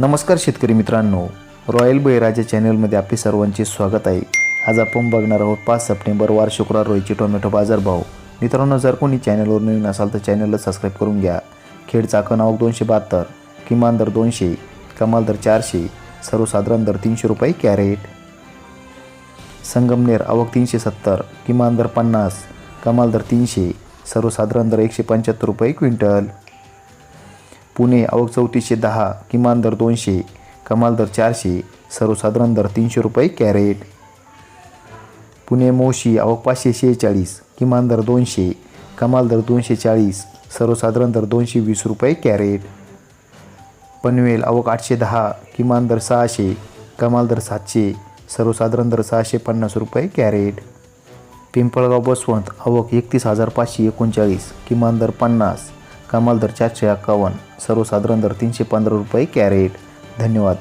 नमस्कार शेतकरी मित्रांनो. रॉयल बैराजा चॅनलमध्ये आपले सर्वांचे स्वागत आहे. आज आपण बघणार आहोत पाच सप्टेंबर वार शुक्रवार रोजीचे टोमॅटो बाजारभाव मित्रांनो जर कोणी चॅनलवर नवीन असाल तर चॅनलला सबस्क्राईब करून घ्या. खेड चाकण आवक दोनशे बहात्तर किमान दर दोनशे कमाल दर चारशे सर्वसाधारण दर तीनशे रुपये कॅरेट. संगमनेर आवक तीनशे सत्तर किमान दर पन्नास कमाल दर तीनशे सर्वसाधारण दर एकशे पंच्याहत्तर रुपये क्विंटल. पुणे आवक चौतीसशे दहा किमान दर दोनशे कमाल दर चारशे सर्वसाधारण दर तीनशे रुपये कॅरेट. पुणे मोशी आवक पाचशे शेहेचाळीस किमान दर दोनशे कमाल दर दोनशे चाळीस सर्वसाधारण दर दोनशे वीस रुपये कॅरेट. पनवेल आवक आठशे दहा किमान दर सहाशे कमाल दर सातशे सर्वसाधारण दर सहाशे पन्नास रुपये कॅरेट. पिंपळगाव बसवंत आवक एकतीस हजार पाचशे एकोणचाळीस किमान दर पन्नास कमाल दर चारशे एक्कावन्न सर्वसाधारण दर तीनशे पंधरा रुपये कॅरेट. धन्यवाद.